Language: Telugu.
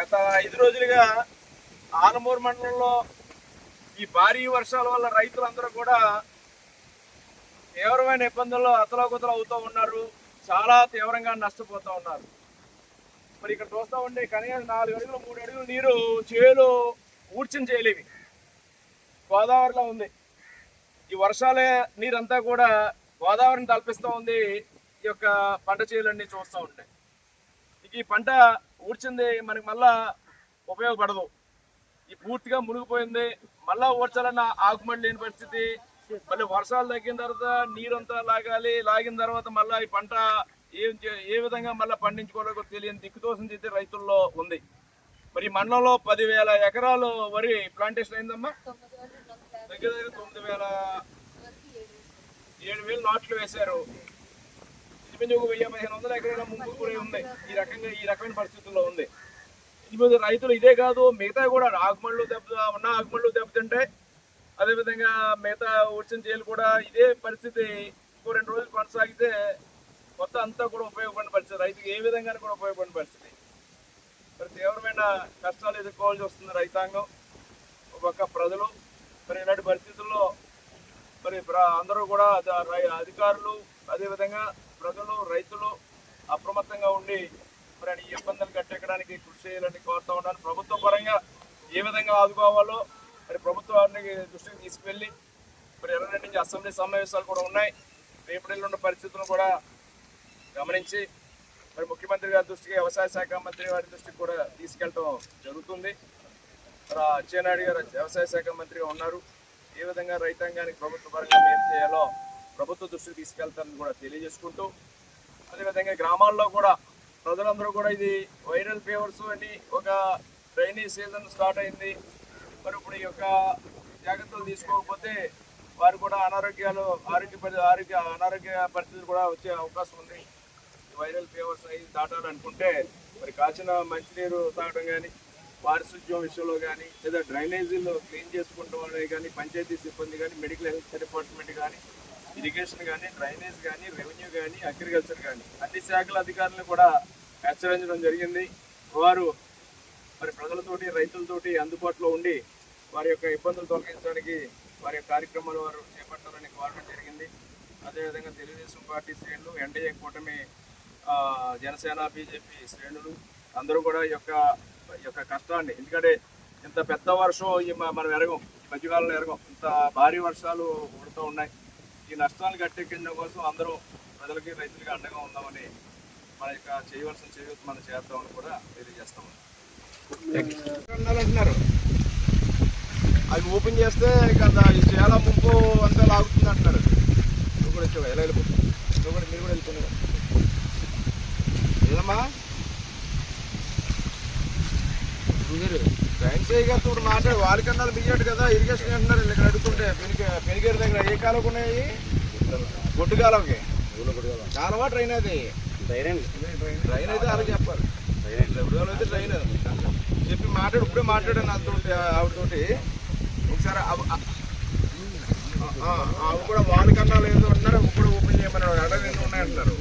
గత ఐదు రోజులుగా ఆలమూరు మండలంలో ఈ భారీ వర్షాల వల్ల రైతులందరూ కూడా తీవ్రమైన ఇబ్బందుల్లో అతలాకుతలు అవుతూ ఉన్నారు. చాలా తీవ్రంగా నష్టపోతూ ఉన్నారు. మరి ఇక్కడ చూస్తూ ఉండే కనీసం నాలుగు అడుగులు మూడు అడుగులు నీరు చేలు ఊడ్చిన చేయలేవి గోదావరిలో ఉంది. ఈ వర్షాలే నీరంతా కూడా గోదావరిని తలపిస్తూ ఉంది. ఈ యొక్క పంట చేలన్నీ చూస్తూ ఉంటాయి ఇక ఈ పంట ఊడ్చింది మనకి మళ్ళా ఉపయోగపడదు. ఈ పూర్తిగా మునిగిపోయింది. మళ్ళా ఊడ్చాలన్న ఆకుమడి లేని పరిస్థితి. మళ్ళీ వర్షాలు తగ్గిన తర్వాత నీరంతా లాగాలి. లాగిన తర్వాత మళ్ళీ ఈ పంట ఏం ఏ విధంగా మళ్ళీ పండించుకోవాలో తెలియని దిక్కుదోసం చేసే రైతుల్లో ఉంది. మరి మండలంలో పదివేల ఎకరాలు వరి ప్లాంటేషన్ అయిందమ్మా? దగ్గర దగ్గర తొమ్మిది వేల ఏడు వేలు నాట్లు వేశారు. ఇంచుమించు ఒక వెయ్యి పదిహేను వందల ఎకరాల ముందు కూడా ఉంది. ఈ రకంగా ఈ రకమైన పరిస్థితుల్లో ఉంది. ఇప్పుడు రైతులు ఇదే కాదు మిగతా కూడా ఆకుమళ్ళు దెబ్బ ఉన్న ఆకుమళ్ళు దెబ్బతింటే అదేవిధంగా మిగతా వచ్చిన చేలు కూడా ఇదే పరిస్థితి. ఇంకో రెండు రోజులు కొనసాగితే మొత్తం అంతా కూడా ఉపయోగపడిన పరిస్థితి. రైతుకి ఏ విధంగా కూడా ఉపయోగపడిన పరిస్థితి. మరి తీవ్రమైన కష్టాలు ఎదుర్కోవాల్సి వస్తుంది రైతాంగం. ఒక ప్రజలు మరి ఇలాంటి పరిస్థితుల్లో మరి అందరూ కూడా రై- అధికారులు అదేవిధంగా ప్రజలు రైతులు అప్రమత్తంగా ఉండి మరి ఈ ఇబ్బందులు కట్టెక్కడానికి కృషి చేయాలని కోరుతూ ఉన్నాను. ప్రభుత్వ పరంగా ఏ విధంగా ఆదుకోవాలో మరి ప్రభుత్వాన్ని దృష్టికి తీసుకువెళ్ళి మరి ఇరవై నుంచి అసెంబ్లీ సమావేశాలు కూడా ఉన్నాయి. రేపటిలో ఉన్న పరిస్థితులను కూడా గమనించి మరి ముఖ్యమంత్రి గారి దృష్టికి వ్యవసాయ శాఖ మంత్రి వారి దృష్టికి కూడా తీసుకెళ్ళటం జరుగుతుంది. మరి అచ్చెన్నాయుడు గారు వ్యవసాయ శాఖ మంత్రిగా ఉన్నారు. ఏ విధంగా రైతాంగానికి ప్రభుత్వ పరంగా మేలు చేయాలో ప్రభుత్వ దృష్టికి తీసుకెళ్తారని కూడా తెలియజేసుకుంటూ అదేవిధంగా గ్రామాల్లో కూడా ప్రజలందరూ కూడా ఇది వైరల్ ఫీవర్స్ అని ఒక రైనీ సీజన్ స్టార్ట్ అయింది. మరి ఇప్పుడు ఈ యొక్క జాగ్రత్తలు తీసుకోకపోతే వారు కూడా అనారోగ్యాలు ఆరోగ్య పరి- ఆరోగ్య అనారోగ్య పరిస్థితులు కూడా వచ్చే అవకాశం ఉంది. వైరల్ ఫీవర్స్ అవి దాటాలనుకుంటే మరి కాచిన మంచినీరు తాగడం కానీ పారిశుద్ధ్యం విషయంలో కానీ లేదా డ్రైనేజీలు క్లీన్ చేసుకుంటూ వాళ్ళే కానీ పంచాయతీ సిబ్బంది కానీ మెడికల్ హెల్త్ డిపార్ట్మెంట్ కానీ ఇరిగేషన్ కానీ డ్రైనేజ్ కానీ రెవెన్యూ కానీ అగ్రికల్చర్ కానీ అన్ని శాఖల అధికారులను కూడా హెచ్చరించడం జరిగింది. వారు మరి ప్రజలతోటి రైతులతోటి అందుబాటులో ఉండి వారి యొక్క ఇబ్బందులు తొలగించడానికి వారి యొక్క కార్యక్రమాలు వారు చేపట్టాలని కోరడం జరిగింది. అదేవిధంగా తెలుగుదేశం పార్టీ శ్రేణులు ఎన్డీఏ కూటమి జనసేన బీజేపీ శ్రేణులు అందరూ కూడా ఈ యొక్క ఈ యొక్క కష్టాన్ని ఎందుకంటే ఇంత పెద్ద వర్షం ఈ మ- మనం ఎరగం మధ్యకాలంలో ఎరగం. ఇంత భారీ వర్షాలు పడుతూ ఉన్నాయి. ఈ నష్టాలు గట్టెక్కించడం కోసం అందరూ ప్రజలకి రైతులకి అండగా ఉందామని మన యొక్క చేయవలసిన చేయవలసి మనం చేద్దామని కూడా తెలియజేస్తాం. అంటున్నారు. అవి ఓపెన్ చేస్తే కదా చాలా ముంపు అంతా లాగుతుంది అంటున్నారు. నువ్వు కూడా వచ్చావు? ఎలా వెళ్ళిపో నువ్వు కూడా మీరు కూడా వెళ్తున్నావు ఏదమ్మా చేయగారు ఇప్పుడు మాట్లాడు వాళ్ళకన్నా బియ్యట్ కదా ఇరిగేషన్ అంటున్నారు ఇక్కడ అడుగుతుంటే. పెనిగేరు దగ్గర ఏ కాలం ఉన్నాయి? గొడ్డు కాలంకి కాలమా ట్రైన్ అది. ట్రైన్ అయితే అలా చెప్పాలి. ట్రైన్ అయితే ట్రైన్. చెప్పి మాట్లాడు ఇప్పుడే మాట్లాడాను నాతోటి ఆవిడతోటి. ఒకసారి అవ- ఆ- ఆ, ఆవిడ కూడా వాళ్ళకన్నా లేదు అంటున్నారు కూడా ఓపెన్ చేయమని అడవి ఎన్ని ఉన్నాయంటున్నారు.